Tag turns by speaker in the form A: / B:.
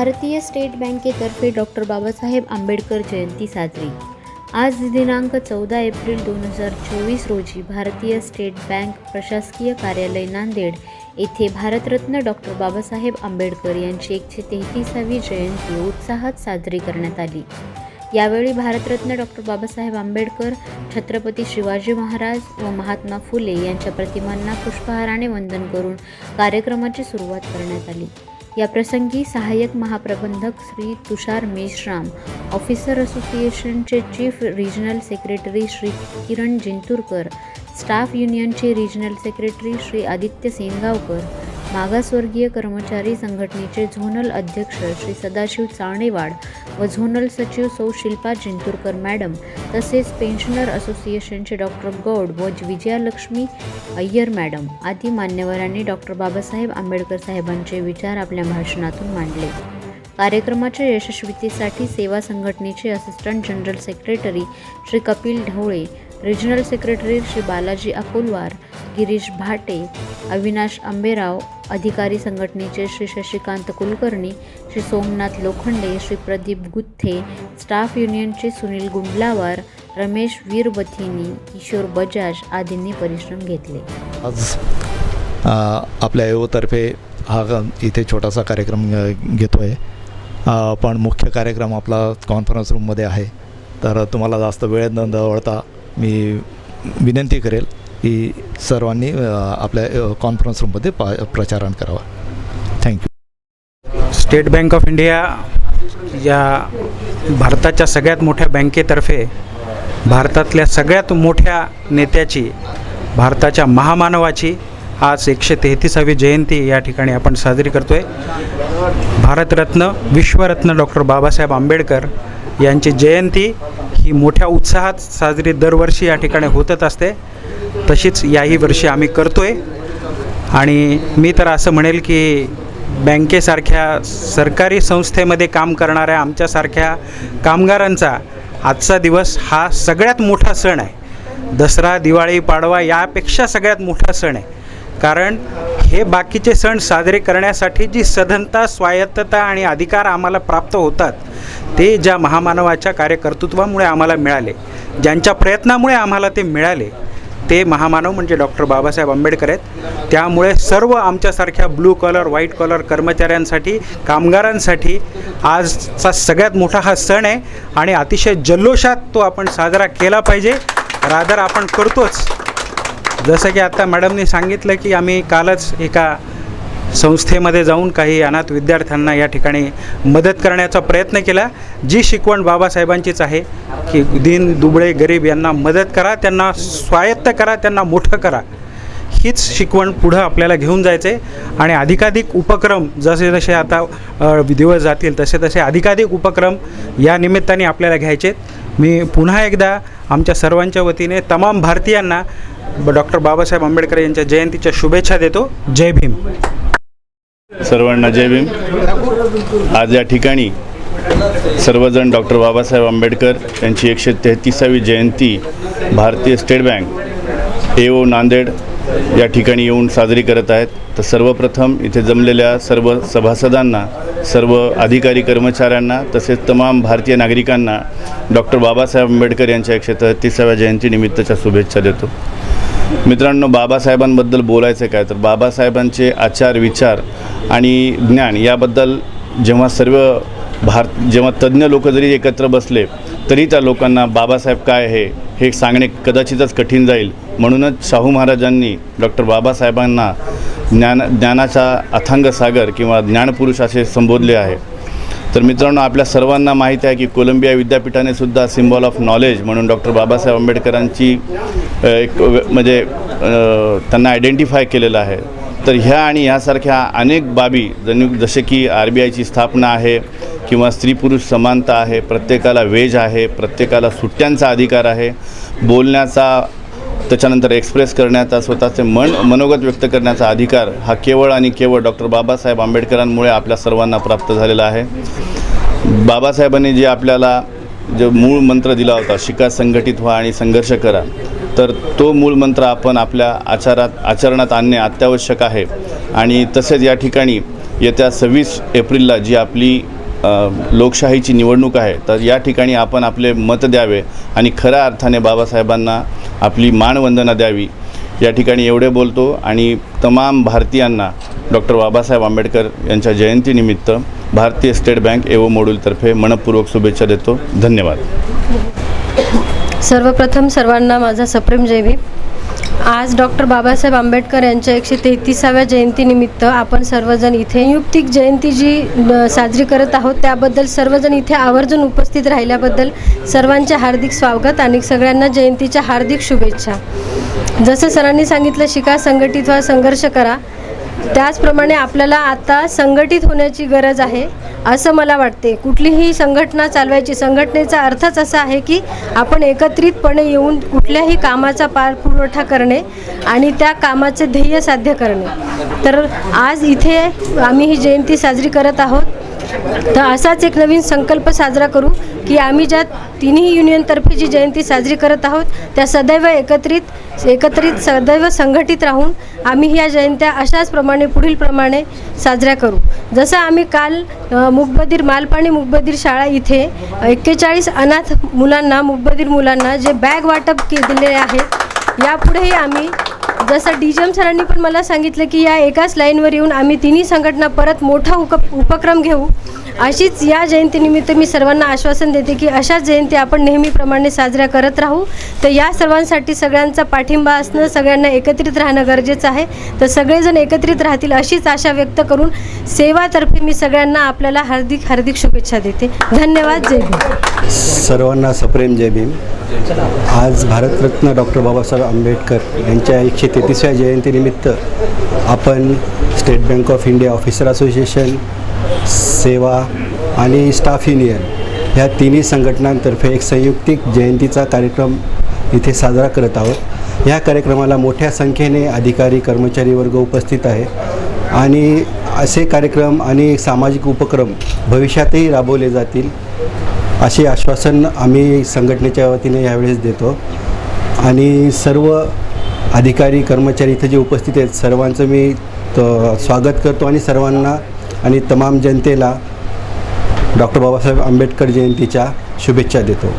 A: भारतीय स्टेट बँकेतर्फे डॉक्टर बाबासाहेब आंबेडकर जयंती साजरी. आज दिनांक चौदा एप्रिल दोन हजार चोवीस रोजी भारतीय स्टेट बँक प्रशासकीय कार्यालय नांदेड येथे भारतरत्न डॉक्टर बाबासाहेब आंबेडकर यांची एकशे तेहतीसावी जयंती उत्साहात साजरी करण्यात आली. यावेळी भारतरत्न डॉक्टर बाबासाहेब आंबेडकर छत्रपती शिवाजी महाराज व महात्मा फुले यांच्या प्रतिमांना पुष्पहाराने वंदन करून कार्यक्रमाची सुरुवात करण्यात आली. या प्रसंगी सहाय्यक महाप्रबंधक श्री तुषार मेश्राम ऑफिसर असोसिएशनचे chief regional secretary Shri Kiran Jinturkar staff युनियनचे रिजनल सेक्रेटरी श्री आदित्य सेनगावकर मागासवर्गीय कर्मचारी संघटनेचे झोनल अध्यक्ष श्री सदाशिव चाळणेवाड व झोनल सचिव सौ शिल्पा जिंतूरकर मॅडम तसेच पेन्शनर असोसिएशनचे डॉक्टर गौड व विजयालक्ष्मी अय्यर मॅडम आदी मान्यवरांनी डॉक्टर बाबासाहेब आंबेडकर साहेबांचे विचार आपल्या भाषणातून मांडले. कार्यक्रमाच्या यशस्वीतेसाठी सेवा संघटनेचे assistant general secretary Shri Kapil Dhawale regional secretary Shri Balaji Akolwar Girish Bhate Avinash Amberao अधिकारी संघटनेचे श्री शशिकांत कुलकर्णी श्री सोमनाथ लोखंडे श्री प्रदीप गुत्थे स्टाफ युनियनचे सुनील गुंडलावार रमेश वीरबथिनी किशोर बजाज आदींनी परिश्रम घेतले.
B: आज आपल्या एओतर्फे हा इथे छोटासा कार्यक्रम घेतो आहे पण मुख्य कार्यक्रम आपला कॉन्फरन्स रूममध्ये आहे. तर तुम्हाला जास्त वेळ न दवळता मी विनंती करेल की सर्वांनी आपल्या कॉन्फरन्स रूममध्ये पा प्रचारण करावं. Thank you
C: state bank of India या भारताच्या सगळ्यात मोठ्या बँकेतर्फे भारतातल्या सगळ्यात मोठ्या नेत्याची भारताच्या महामानवाची आज एकशे तेहतीसावी जयंती या ठिकाणी आपण साजरी करतो आहे भारतरत्न विश्वरत्न डॉक्टर बाबासाहेब आंबेडकर यांची जयंती ही मोठ्या उत्साहात साजरी दरवर्षी या ठिकाणी होतच असते. तशीच याही वर्षी आम्ही करतो आहे आणि मी तर असं म्हणेल की बँकेसारख्या सरकारी संस्थेमध्ये काम करणाऱ्या आमच्यासारख्या कामगारांचा आजचा दिवस हा सगळ्यात मोठा सण आहे. दसरा दिवाळी पाडवा यापेक्षा सगळ्यात मोठा सण आहे. कारण हे बाकीचे सण साजरे करण्यासाठी जी सधनता स्वायत्तता आणि अधिकार आम्हाला प्राप्त होतात ते ज्या महामानवाच्या कार्यकर्तृत्वामुळे आम्हाला मिळाले ज्यांच्या प्रयत्नामुळे आम्हाला ते मिळाले ते महामानव म्हणजे डॉक्टर बाबासाहेब आंबेडकर आहेत. त्यामुळे सर्व आमच्यासारख्या ब्लू कॉलर व्हाईट कॉलर कर्मचाऱ्यांसाठी कामगारांसाठी आजचा सगळ्यात मोठा हा सण आहे आणि अतिशय जल्लोषात तो आपण साजरा केला पाहिजे. रादर आपण करतोच. जसं की आता मॅडमनी सांगितलं की आम्ही कालच एका संस्थेमध्ये जाऊन काही अनाथ विद्यार्थ्यांना या ठिकाणी मदत करण्याचा प्रयत्न केला. जी शिकवण बाबासाहेबांचीच आहे की दिन दुबळे गरीब यांना मदत करा त्यांना स्वायत्त करा त्यांना मोठं करा. हीच शिकवण पुढं आपल्याला घेऊन जायचे आणि अधिकाधिक उपक्रम जसे जसे आता दिवस जातील तसे तसे अधिकाधिक उपक्रम या निमित्ताने आपल्याला घ्यायचे मी पुन्हा एकदा आमच्या सर्वांच्या वतीने तमाम भारतीयांना डॉक्टर बाबासाहेब आंबेडकर यांच्या जयंतीच्या शुभेच्छा देतो. जय भीम.
D: सर्वांना जय भीम. आज या ठिकाणी सर्वजण डॉक्टर बाबासाहेब आंबेडकर यांची एकशे तेहतीसावी जयंती भारतीय state bank A O Nanded या ठिकाणी येऊन साजरी करत आहेत. तर सर्वप्रथम इथे जमलेल्या सर्व सभासदांना सर्व अधिकारी कर्मचाऱ्यांना तसेच तमाम भारतीय नागरिकांना डॉक्टर बाबासाहेब आंबेडकर यांच्या एकशे तेहतीसाव्या जयंतीनिमित्तच्या शुभेच्छा देतो. मित्रांनो बाबासाहेबांबद्दल बोलायचं काय तर बाबासाहेबांचे आचार विचार आणि ज्ञान याबद्दल जेव्हा सर्व भारत जेव्हा तज्ज्ञ लोक जरी एकत्र बसले तरी त्या लोकांना बाबासाहेब काय आहे हे सांगणे कदाचितच कठीण जाईल. म्हणूनच शाहू महाराजांनी डॉक्टर बाबासाहेबांना ज्ञान ज्ञानाचा अथांग सागर किंवा ज्ञानपुरुष असे संबोधले आहे. तर मित्रांनो आपल्या सर्वांना माहीत आहे की कोलंबिया विद्यापीठाने सुद्धा सिम्बॉल ऑफ नॉलेज म्हणून डॉक्टर बाबासाहेब आंबेडकरांची एक म्हणजे त्यांना आयडेंटिफाय केलेलं आहे. तर ह्या आणि ह्यासारख्या अनेक बाबी जणू जसे की आर बी आयची स्थापना आहे किंवा स्त्री पुरुष समानता आहे प्रत्येकाला वेज आहे प्रत्येकाला सुट्ट्यांचा अधिकार आहे बोलण्याचा त्याच्यानंतर एक्सप्रेस करण्याचा स्वतःचे मन मनोगत व्यक्त करण्याचा अधिकार हा केवळ आणि केवळ डॉक्टर बाबासाहेब आंबेडकरांमुळे आपल्या सर्वांना प्राप्त झालेला आहे. बाबासाहेबांनी जे आपल्याला जो मूळ मंत्र दिला होता शिका संघटित व्हा आणि संघर्ष करा तर तो मूळ मंत्र आपण आपल्या आचारात आचरणात आणणे अत्यावश्यक आहे. आणि तसेच या ठिकाणी येत्या सव्वीस एप्रिलला जी आपली लोकशाहीची निवडणूक आहे तर या ठिकाणी आपण आपले मत द्यावे आणि खऱ्या अर्थाने बाबासाहेबांना आपली मानवंदना द्यावी. या ठिकाणी एवढे बोलतो आणि तमाम भारतीयांना डॉक्टर बाबासाहेब आंबेडकर यांच्या जयंतीनिमित्त भारतीय स्टेट बँक एवो मॉड्यूलतर्फे मनपूर्वक शुभेच्छा देतो. धन्यवाद.
E: सर्वप्रथम सर्वांना माझा सप्रेम जय भीम. आज डॉक्टर बाबासाहेब आंबेडकर यांच्या एकशे तेहतीसाव्या जयंतीनिमित्त आपण सर्वजण इथे युक्तिक जयंती जी साजरी करत आहोत त्याबद्दल सर्वजण इथे आवर्जून उपस्थित राहिल्याबद्दल सर्वांचे हार्दिक स्वागत आणि सगळ्यांना जयंतीच्या हार्दिक शुभेच्छा. जसं सरांनी सांगितलं शिका संघटित व्हा संघर्ष करा. त्याचप्रमाणे आपल्याला आता संघटित होण्याची गरज आहे असं मला वाटते. कुठलीही संघटना चालवायची संघटनेचा अर्थच असा आहे की आपण एकत्रितपणे येऊन कुठल्याही कामाचा पारपुरवठा करणे आणि त्या कामाचे ध्येय साध्य करणे. तर आज इथे आम्ही ही जयंती साजरी करत आहोत. तर असाच एक नवीन संकल्प साजरा करू की आम्ही ज्या तिन्ही युनियनतर्फे जी जयंती साजरी करत आहोत त्या सदैव एकत्रित एकत्रित सदैव संघटित राहून आम्ही ह्या जयंत्या अशाच प्रमाणे पुढील प्रमाणे साजऱ्या करू. जसं आम्ही काल अ, मुकबधीर मालपाणी मुकबधीर शाळा इथे एक्केचाळीस अनाथ मुलांना मुकबधीर मुलांना जे बॅग वाटप के दिलेले आहेत यापुढेही आम्ही जसं डी जी एम सरांनी पण मला सांगितलं की या एकाच लाईनवर येऊन आम्ही तिन्ही संघटना परत मोठा उक उपक्रम घेऊ. अशीच या जयंतीनिमित्त मी सर्वांना आश्वासन देते की अशाच जयंती आपण नेहमीप्रमाणे साजऱ्या करत राहू. तर या सर्वांसाठी सगळ्यांचा पाठिंबा असणं सगळ्यांना एकत्रित राहणं गरजेचं आहे. तर सगळेजण एकत्रित राहतील अशीच आशा व्यक्त करून सेवातर्फे मी सगळ्यांना आपल्याला हार्दिक हार्दिक शुभेच्छा देते. धन्यवाद जय भीम.
F: सर्वांना सप्रेम जय भीम. आज भारतरत्न डॉक्टर बाबासाहेब आंबेडकर यांच्या एकशे तेहतीसव्या जयंतीनिमित्त आपण state bank of India officer association सेवा आणि स्टाफ युनियन ह्या तिन्ही संघटनांतर्फे एक संयुक्तिक जयंतीचा कार्यक्रम इथे साजरा करत आहोत. ह्या कार्यक्रमाला मोठ्या संख्येने अधिकारी कर्मचारी वर्ग उपस्थित आहे आणि असे कार्यक्रम आणि सामाजिक उपक्रम भविष्यातही राबवले जातील असे आश्वासन आम्ही संघटनेच्या वतीने यावेळेस देतो. आणि सर्व अधिकारी कर्मचारी इथं जे उपस्थित आहेत सर्वांचं मी त- स्वागत करतो आणि सर्वांना आणि तमाम जनतेला डॉक्टर बाबासाहेब आंबेडकर जयंतीच्या शुभेच्छा देतो.